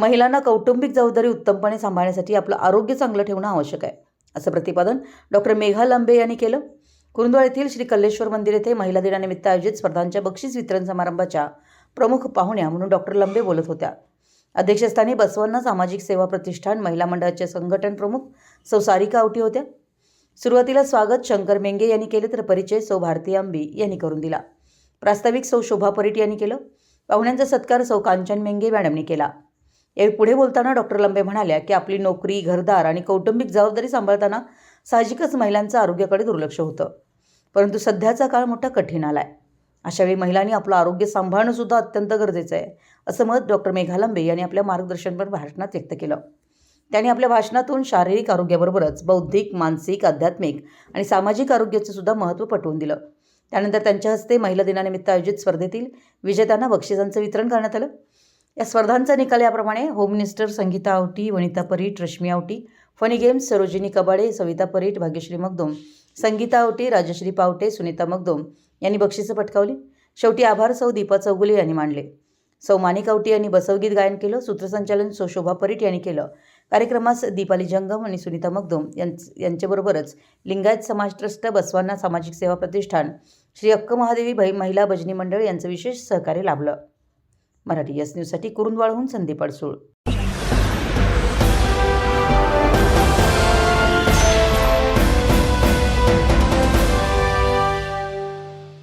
महिलांना कौटुंबिक जबाबदारी उत्तमपणे सांभाळण्यासाठी आपलं आरोग्य चांगलं ठेवणं आवश्यक आहे. असं प्रतिपादन डॉक्टर मेघा लांबे यांनी केलं. कुरुंदवाड येथील श्री कल्लेश्वर मंदिर येथे महिला दिनानिमित्त आयोजित स्पर्धांच्या बक्षीस वितरण समारंभाच्या प्रमुख पाहुण्या म्हणून डॉक्टर लंबे बोलत होत्या. अध्यक्षस्थानी बसवन्न सामाजिक सेवा प्रतिष्ठान महिला मंडळाचे संघटन प्रमुख सौ सारिका आवटी होत्या. सुरुवातीला स्वागत शंकर मेंगे यांनी केले तर परिचय सौ भारती आंबी यांनी करून दिला. प्रास्ताविक सौ शोभा परीट यांनी केलं. पाहुण्यांचा सत्कार सौ कांचन मेंगे मॅडमनी केला. यावेळी पुढे बोलताना डॉक्टर लंबे म्हणाल्या की आपली नोकरी घरदार आणि कौटुंबिक जबाबदारी सांभाळताना साहजिकच महिलांचं आरोग्याकडे दुर्लक्ष होतं. परंतु सध्याचा काळ मोठा कठीण आला आहे अशावेळी महिलांनी आपलं आरोग्य सांभाळणं सुद्धा अत्यंत गरजेचं आहे असं मत डॉक्टर मेघा लंबे यांनी आपल्या मार्गदर्शनपर भाषणात व्यक्त केलं. त्यांनी आपल्या भाषणातून शारीरिक आरोग्याबरोबरच बौद्धिक मानसिक आध्यात्मिक आणि सामाजिक आरोग्याचं सुद्धा महत्त्व पटवून दिलं. त्यानंतर त्यांच्या हस्ते महिला दिनानिमित्त आयोजित स्पर्धेतील विजेत्यांना बक्षिसांचं वितरण करण्यात आलं. या स्पर्धांचा निकाल याप्रमाणे home minister Sangita Awati Vanita Parit Rashmi Awati funny games Sarojini Kabade Savita Parit Bhagyashree Magdum Sangita Awati Rajashree Pawate Sunita Magdum यांनी बक्षिसं पटकावली. शेवटी आभार सौ दीपा चौगुले यांनी मांडले सौ मानिक आवटी यांनी बसवगीत गायन केलं सूत्रसंचालन सौ शोभा परीट यांनी केलं. कार्यक्रमास दीपाली जंगम आणि सुनीता मगदोम यांच यांच्याबरोबरच लिंगायत समाज ट्रस्ट बसवांना सामाजिक सेवा प्रतिष्ठान श्री अक्क महादेवी भाई महिला भजनी मंडळ यांचं विशेष सहकार्य लाभलं. मराठी यस न्यूजसाठी कुरुंदवाळहून संदीप अडसूळ